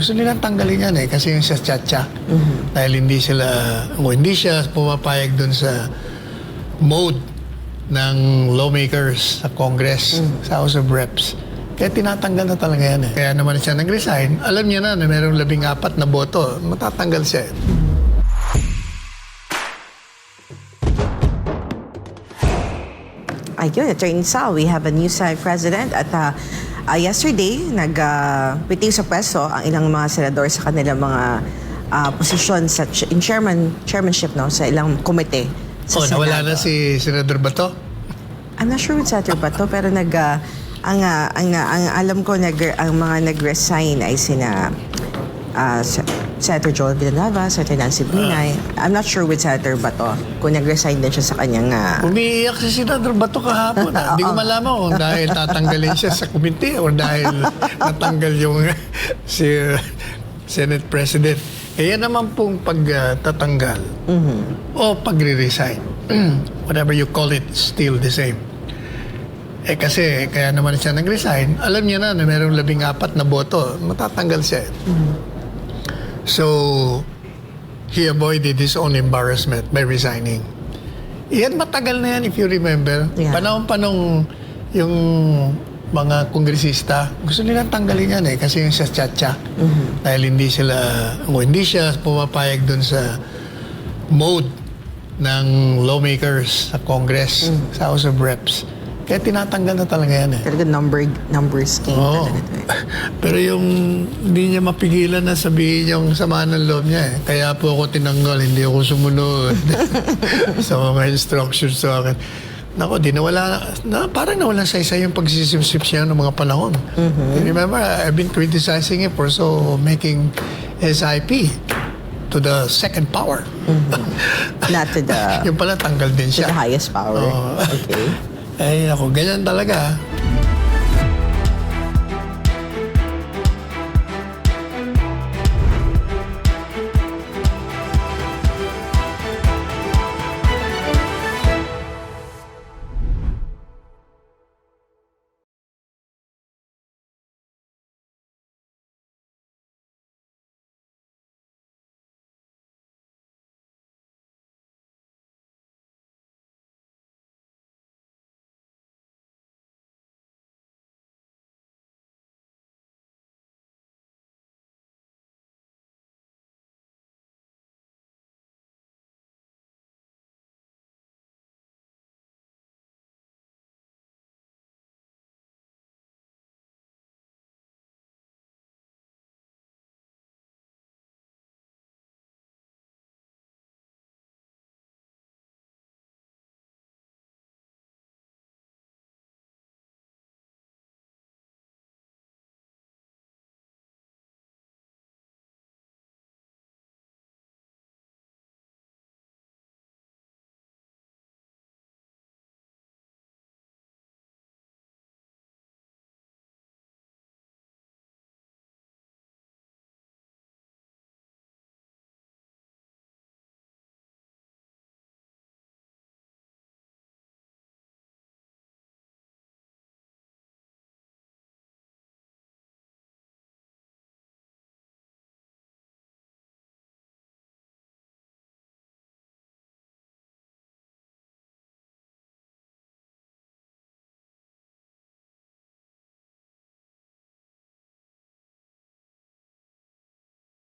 Gusto nilang tanggalin yan eh, kasi yung sa Chacha. Dahil hindi sila, o hindi siya pumapayag dun sa mode ng lawmakers sa Congress, sa House of Reps. Kaya tinatanggal na talaga yan eh. Kaya naman siya nag-resign. Alam niya na na mayroong labing apat na boto. Matatanggal siya eh. Ayun, Attorney Sal, we have a new Senate President at uh, uh, yesterday, nag uh, sa pwesto ang ilang mga senador sa kanilang mga uh, posisyon sa ch- in chairman, chairmanship no, sa ilang komite. Sa Oh, nawala Senado. na si Senador Bato. I'm not sure with Senator Bato, pero nag, uh, ang, uh, ang, uh, ang alam ko, nag, ang mga nag-resign ay sina uh, Se- Senator Joel Villanueva, Senator Nancy Binay. I'm not sure with Senator Bato kung nag-resign din siya sa kanyang uh, Umiiyak si Senador Bato kahapon. ah. Hindi ko malaman kung dahil tatanggalin siya sa komite o dahil natanggal yung si uh, Senate President. Kaya naman pong pagtatanggal o pagre-resign, whatever you call it, still the same. Eh kasi, kaya naman siya nag-resign, alam niya na na mayroong labing apat na boto, matatanggal siya. eh. So, he avoided his own embarrassment by resigning. Yan, matagal na yan if you remember. Yeah. Panahon pa nung yung mga kongresista, gusto nilang tanggalin yan eh, kasi yung sa Chacha. Dahil hindi sila, o hindi siya pumapayag dun sa mode ng lawmakers sa Congress, sa House of Reps. Kaya tinatanggal na talaga yan eh. talaga number, numbers game Oo. talaga. to eh. Pero yung hindi niya mapigilan na sabihin yung sama ng loob niya eh. Kaya po ako tinanggal, hindi ako sumunod sa mga instructions sa akin. Nako, di nawala, na, parang nawala sa isa yung pagsisipsip siya ng mga panahon. Remember, I've been criticizing him for so making SIP to the second power. Not to the, yung pala, tanggal din to the siya. highest power. Okay. Ay, ako, ganyan talaga.